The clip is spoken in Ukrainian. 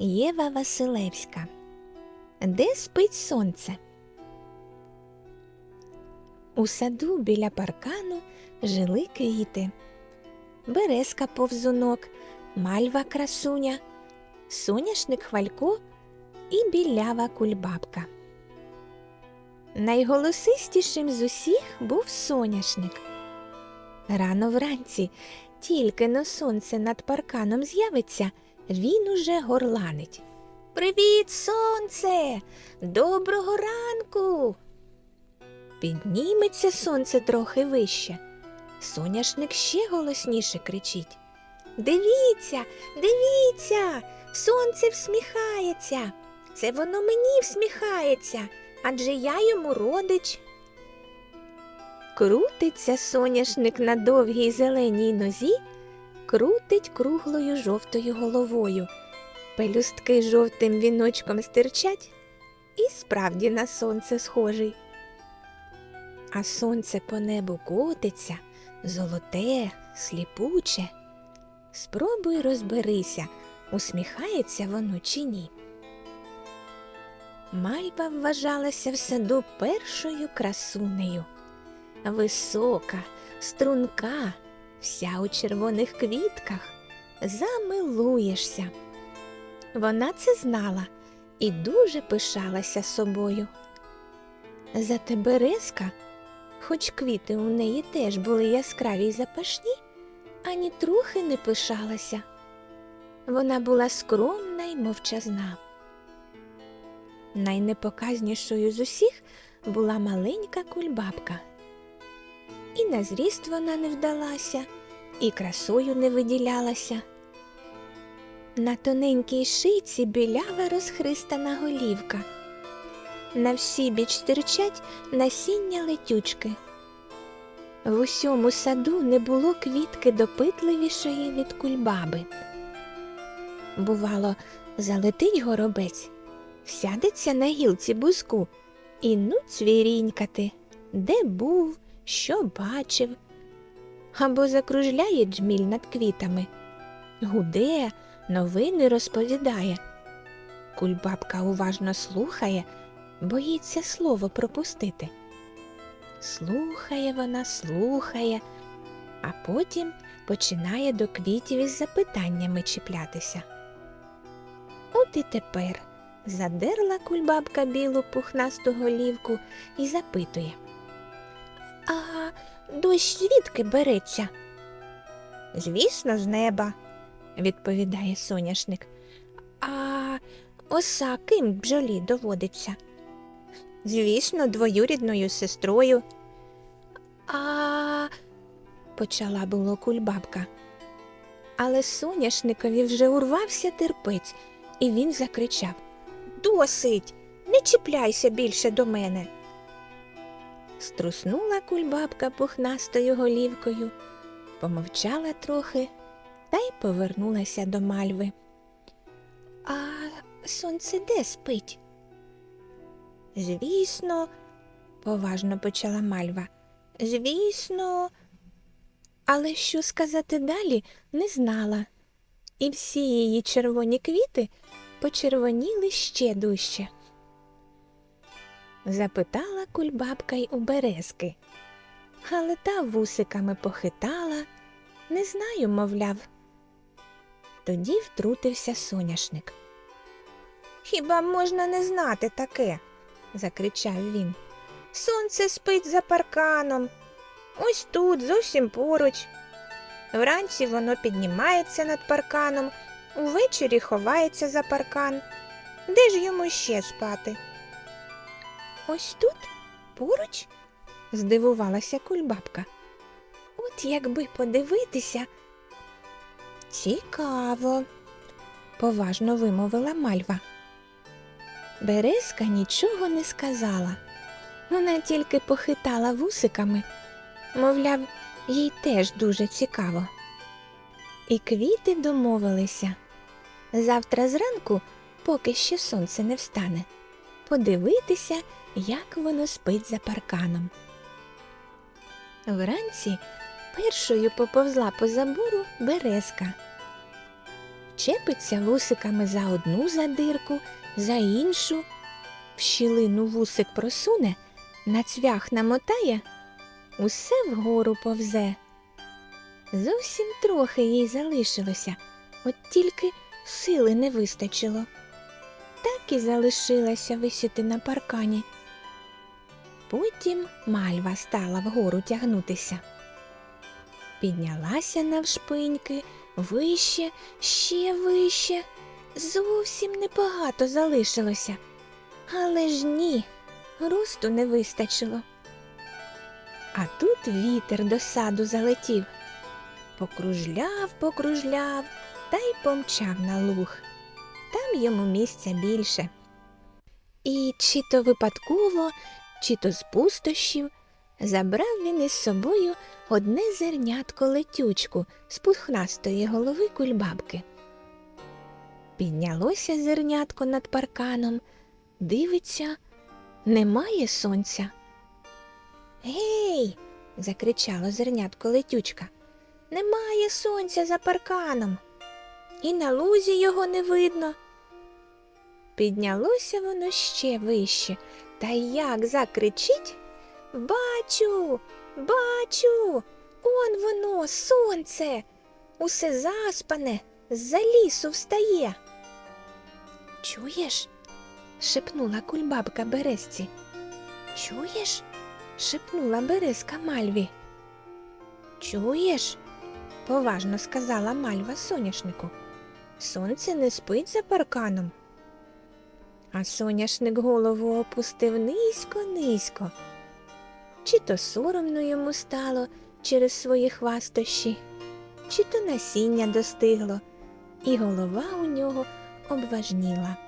Єва Василевська. Де спить сонце? У саду біля паркану жили квіти. Березка повзунок, мальва красуня, соняшник хвалько і білява кульбабка. Найголосистішим з усіх був соняшник. Рано вранці, тільки но сонце над парканом з'явиться, він уже горланить. Привіт, сонце! Доброго ранку! Підніметься сонце трохи вище. Соняшник ще голосніше кричить. Дивіться, дивіться, сонце всміхається. Це воно мені всміхається, адже я йому родич. Крутиться соняшник на довгій зеленій нозі, крутить круглою жовтою головою. Пелюстки жовтим віночком стирчать і справді на сонце схожий. А сонце по небу котиться, золоте, сліпуче. Спробуй розберися, усміхається воно чи ні. Мальва вважалася в саду першою красунею. Висока, струнка, вся у червоних квітках, замилуєшся. Вона це знала і дуже пишалася собою. Зате березка, хоч квіти у неї теж були яскраві й запашні, ані трохи не пишалася. Вона була скромна й мовчазна. Найнепоказнішою з усіх була маленька кульбабка. І на зріст вона не вдалася, і красою не виділялася. На тоненькій шийці білява розхристана голівка. На всі біч стирчать насіння летючки. В усьому саду не було квітки допитливішої від кульбаби. Бувало, залетить горобець, всядеться на гілці бузку і ну цвірінькати, де був, що бачив. Або закружляє джміль над квітами, гуде, новини розповідає. Кульбабка уважно слухає, боїться слово пропустити. Слухає вона, слухає, а потім починає до квітів із запитаннями чіплятися. От і тепер задерла кульбабка білу пухнасту голівку і запитує. А дощ звідки береться? Звісно, з неба, відповідає соняшник. А оса ким бджолі доводиться? Звісно, двоюрідною сестрою. А почала було кульбабка. Але соняшникові вже урвався терпець, і він закричав Досить, не чіпляйся більше до мене. Струснула кульбабка пухнастою голівкою, помовчала трохи та й повернулася до мальви. А сонце де спить? Звісно, поважно почала мальва. Звісно, але що сказати далі, не знала, і всі її червоні квіти почервоніли ще дужче. Запитала кульбабка й у березки, але та вусиками похитала, не знаю, мовляв. Тоді втрутився соняшник. Хіба можна не знати таке? закричав він. Сонце спить за парканом. Ось тут, зовсім поруч. Вранці воно піднімається над парканом, увечері ховається за паркан. Де ж йому ще спати? Ось тут, поруч? здивувалася кульбабка. От якби подивитися. Цікаво, поважно вимовила мальва. Березка нічого не сказала. Вона тільки похитала вусиками, мовляв, їй теж дуже цікаво. І квіти домовилися. Завтра зранку, поки ще сонце не встане, подивитися, як воно спить за парканом. Вранці першою поповзла по забору березка. вчепиться вусиками за одну задирку, за іншу, в щілину вусик просуне, на цвях намотає, усе вгору повзе. Зовсім трохи їй залишилося, от тільки сили не вистачило. Так і залишилася висіти на паркані. Потім мальва стала вгору тягнутися. Піднялася навшпиньки, вище, ще вище. Зовсім небагато залишилося. Але ж ні, росту не вистачило. А тут вітер до саду залетів. Покружляв, покружляв та й помчав на луг. Там йому місця більше. І чи то випадково, чи то з пустощів забрав він із собою одне зернятко летючку з пухнастої голови кульбабки. Піднялося зернятко над парканом, дивиться, немає сонця. Гей. закричало зернятко летючка. Немає сонця за парканом. І на лузі його не видно. Піднялося воно ще вище, та як закричить Бачу, бачу, он воно, сонце, усе заспане, з-за лісу встає. Чуєш? шепнула кульбабка березці. Чуєш? шепнула березка мальві. Чуєш? поважно сказала мальва соняшнику. Сонце не спить за парканом. А соняшник голову опустив низько, низько. Чи то соромно йому стало через свої хвастощі, чи то насіння достигло, і голова у нього обважніла.